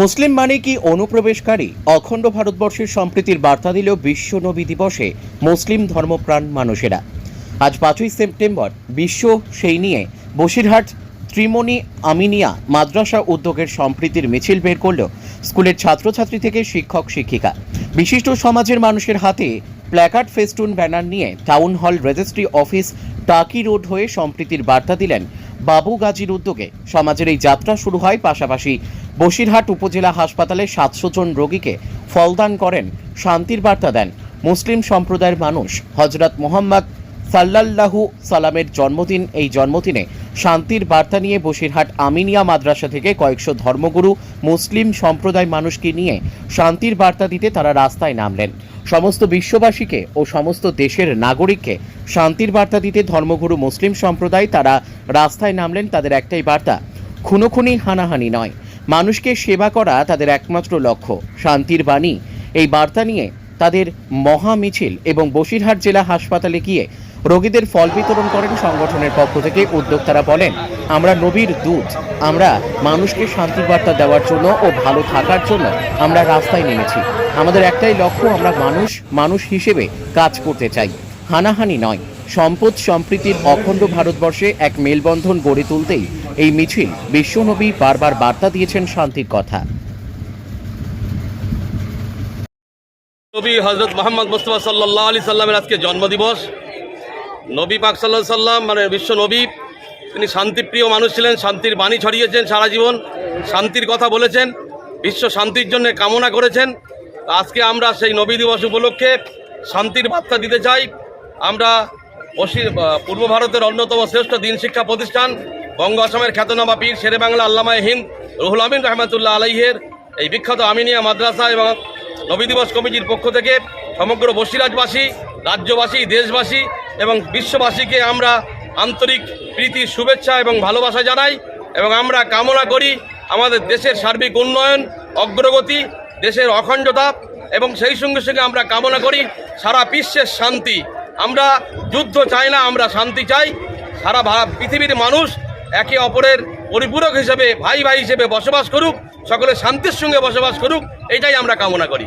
মুসলিম মানে কি অনুপ্রবেশকারী? অখণ্ড ভারতবর্ষের সম্প্রীতির বার্তা দিল বিশ্ব নবী দিবসে মুসলিম ধর্মপ্রাণ মানুষেরা। আজ পাঁচই সেপ্টেম্বর, বিশ্ব সেই নিয়ে বসিরহাট ত্রিমণি আমিনিয়া মাদ্রাসা উদ্যোগের সম্প্রীতির মিছিল বের করল স্কুলের ছাত্রছাত্রী থেকে শিক্ষক, শিক্ষিকা। বিশিষ্ট সমাজের মানুষের হাতে প্ল্যাকার্ড, ফেস্টুন, ব্যানার নিয়ে town hall registry office Taki road হয়ে সম্প্রীতির বার্তা দিলেন বাবু গাজীর উদ্যোগে। সমাজের এই যাত্রা শুরু হয় পাশাপাশি বসিরহাট উপজেলা হাসপাতালে সাতশো জন রোগীকে ফলদান করেন, শান্তির বার্তা দেন মুসলিম সম্প্রদায়ের মানুষ। হজরত মোহাম্মদ সাল্লাল্লাহু সালামের জন্মদিন, এই জন্মদিনে শান্তির বার্তা নিয়ে বসিরহাট আমিনিয়া মাদ্রাসা থেকে কয়েকশো ধর্মগুরু মুসলিম সম্প্রদায় মানুষকে নিয়ে শান্তির বার্তা দিতে তারা রাস্তায় নামলেন। সমস্ত বিশ্ববাসীকে ও সমস্ত দেশের নাগরিককে শান্তির বার্তা দিতে ধর্মগুরু মুসলিম সম্প্রদায় তারা রাস্তায় নামলেন, তাদের একটাই বার্তা, খুনোখুনি হানাহানি নয়। মানুষকে সেবা করা তাদের একমাত্র লক্ষ্য। শান্তির বাণী। এই বার্তা নিয়ে তাদের মহা মিছিল এবং বসিরহাট জেলা হাসপাতালে গিয়ে রোগীদের ফল বিতরণ করেন সংগঠনের পক্ষ থেকে উদ্যোক্তারা বলেন, আমরা নবীর দূত। আমরা মানুষকে শান্তির বার্তা দেওয়ার জন্য ও ভালো থাকার জন্য আমরা রাস্তায় নেমেছি। আমাদের একটাই লক্ষ্য, আমরা মানুষ মানুষ হিসেবে কাজ করতে চাই। হানাহানি নয়। সম্পদ সম্প্রীতির অখণ্ড ভারতবর্ষে এক মেলবন্ধন গড়ে তুলতেই এই মিছিল বিশ্বনবী বারবার বার্তা দিয়েছেন শান্তির কথা। নবী হজরত মোহাম্মদ মুস্তফা সাল্লাহ আলি সাল্লামের আজকে জন্মদিবস। নবী পাক সাল্লাহ সাল্লাম মানে বিশ্ব নবী তিনি শান্তিপ্রিয় মানুষ ছিলেন, শান্তির বাণী ছড়িয়েছেন সারা জীবন, শান্তির কথা বলেছেন, বিশ্ব শান্তির জন্য কামনা করেছেন। আজকে আমরা সেই নবী দিবস উপলক্ষে শান্তির বার্তা দিতে চাই। আমরা পূর্ব ভারতের অন্যতম শ্রেষ্ঠ দিন শিক্ষা প্রতিষ্ঠান বঙ্গ আসামের খ্যাতনামা পীর শেরে বাংলা আল্লামায় হিন্দ রুহুল আমিন রহমতুল্লাহ আলাইহের এই বিখ্যাত আমিনিয়া মাদ্রাসা এবং নবী দিবস কমিটির পক্ষ থেকে সমগ্র বসিরাজবাসী, রাজ্যবাসী, দেশবাসী এবং বিশ্ববাসীকে আমরা আন্তরিক প্রীতি, শুভেচ্ছা এবং ভালোবাসা জানাই এবং আমরা কামনা করি আমাদের দেশের সার্বিক উন্নয়ন, অগ্রগতি, দেশের অখণ্ডতা এবং সেই সঙ্গে সঙ্গে আমরা কামনা করি সারা বিশ্বের শান্তি। আমরা যুদ্ধ চাই না, আমরা শান্তি চাই। সারা পৃথিবীর মানুষ একে অপরের পরিপূরক হিসেবে ভাই ভাই হিসেবে বসবাস করুক, সকলে শান্তির সঙ্গে বসবাস করুক, এটাই আমরা কামনা করি।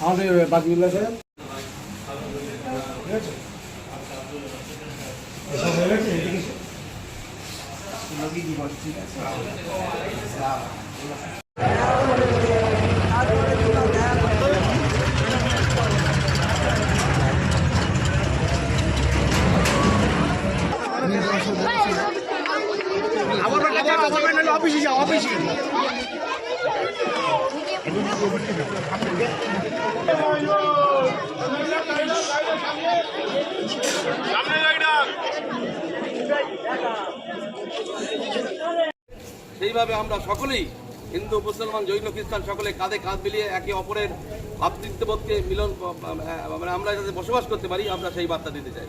আমাদের ঠিক আছে। অফিসে যাও অফিসে সেইভাবে আমরা সকলেই হিন্দু মুসলমান জৈন খ্রিস্টান সকলে কাঁধে কাঁধ মিলিয়ে একে অপরের ভাতৃত্ববোধকে মিলন মানে আমরা যাতে বসবাস করতে পারি আমরা সেই বার্তা দিতে চাই।